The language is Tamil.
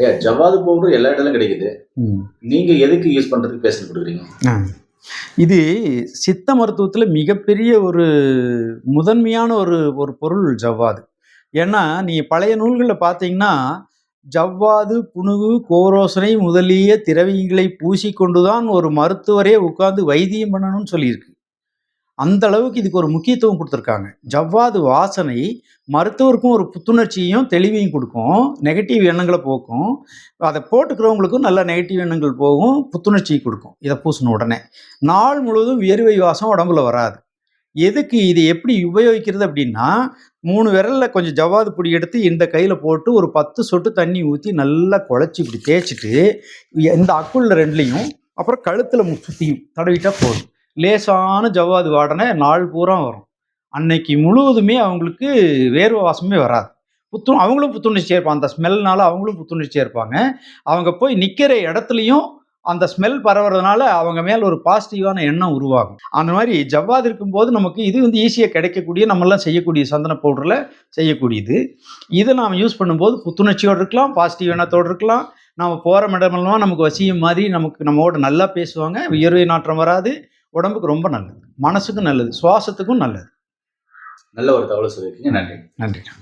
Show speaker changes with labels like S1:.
S1: ஐயா ஜவ்வாது பவுடர் எல்லா இடத்துலயும் கிடைக்குது
S2: ம்.
S1: நீங்க எதுக்கு யூஸ் பண்றதுக்கு பேசல் கொடுக்குறீங்க.
S2: இது சித்த மருத்துவத்தில் மிகப்பெரிய ஒரு முதன்மையான ஒரு ஒரு பொருள் ஜவ்வாது ஏன்னா நீ பழைய நூல்களில் பார்த்தீங்கன்னா ஜவ்வாது புணுகு கோரோசனை முதலிய திரவியங்களை பூசிக்கொண்டுதான் ஒரு மருத்துவரே உட்கார்ந்து வைத்தியம் பண்ணணும்னு சொல்லியிருக்கு அந்த அளவுக்கு இதுக்கு ஒரு முக்கியத்துவம் கொடுத்துருக்காங்க. ஜவ்வாது வாசனை மருத்துவருக்கும் ஒரு புத்துணர்ச்சியையும் தெளிவையும் கொடுக்கும். நெகட்டிவ் எண்ணங்களை போக்கும். அதை போட்டுக்கிறவங்களுக்கும் நல்ல நெகட்டிவ் எண்ணங்கள் போகும் புத்துணர்ச்சியை கொடுக்கும். இதை பூசின உடனே. நாள் முழுவதும் வியர்வை வாசம் உடம்புல வராது. எதுக்கு இது எப்படி உபயோகிக்கிறது அப்படின்னா மூணு விரல்ல கொஞ்சம் ஜவ்வாது பொடி எடுத்து இந்த கையில் போட்டு ஒரு பத்து சொட்டு தண்ணி ஊற்றி நல்லா குழச்சி இப்படி தேய்ச்சிட்டு இந்த அக்குள்ள ரெண்டுலேயும் அப்புறம் கழுத்தில் சுற்றியும் தடவிட்டா போதும். லேசான ஜவ்வாது வாடனை நாள் பூரா வரும். அன்னைக்கு முழுவதுமே அவங்களுக்கு வேர்வை வாசமே வராது. புத்து அவங்களும் புத்துணர்ச்சியாக இருப்பாங்க. அந்த ஸ்மெல்னால அவங்களும் புத்துணர்ச்சியாக இருப்பாங்க. அவங்க போய் நிற்கிற இடத்துலையும் அந்த ஸ்மெல் பரவுறதுனால அவங்க மேல் ஒரு பாசிட்டிவான எண்ணம் உருவாகும். அந்த மாதிரி ஜவ்வாது இருக்கும்போது நமக்கு இது வந்து ஈஸியாக கிடைக்கக்கூடிய நம்மளாம் செய்யக்கூடிய சந்தன பவுடரில் செய்யக்கூடியது. இதை நாம் யூஸ் பண்ணும்போது புத்துணர்ச்சியோடு இருக்கலாம் பாசிட்டிவ் எண்ணத்தோடு இருக்கலாம். நம்ம போகிற இடமெல்லாம் நமக்கு வசியம் மாதிரி நமக்கு நம்மோட நல்லா பேசுவாங்க. வியர்வை நாற்றம் வராது. உடம்புக்கு ரொம்ப நல்லது. மனசுக்கும் நல்லது. சுவாசத்துக்கும் நல்லது.
S1: நல்ல ஒரு தகவல் சொல்லியிருக்கீங்க. நன்றி.
S2: நன்றி.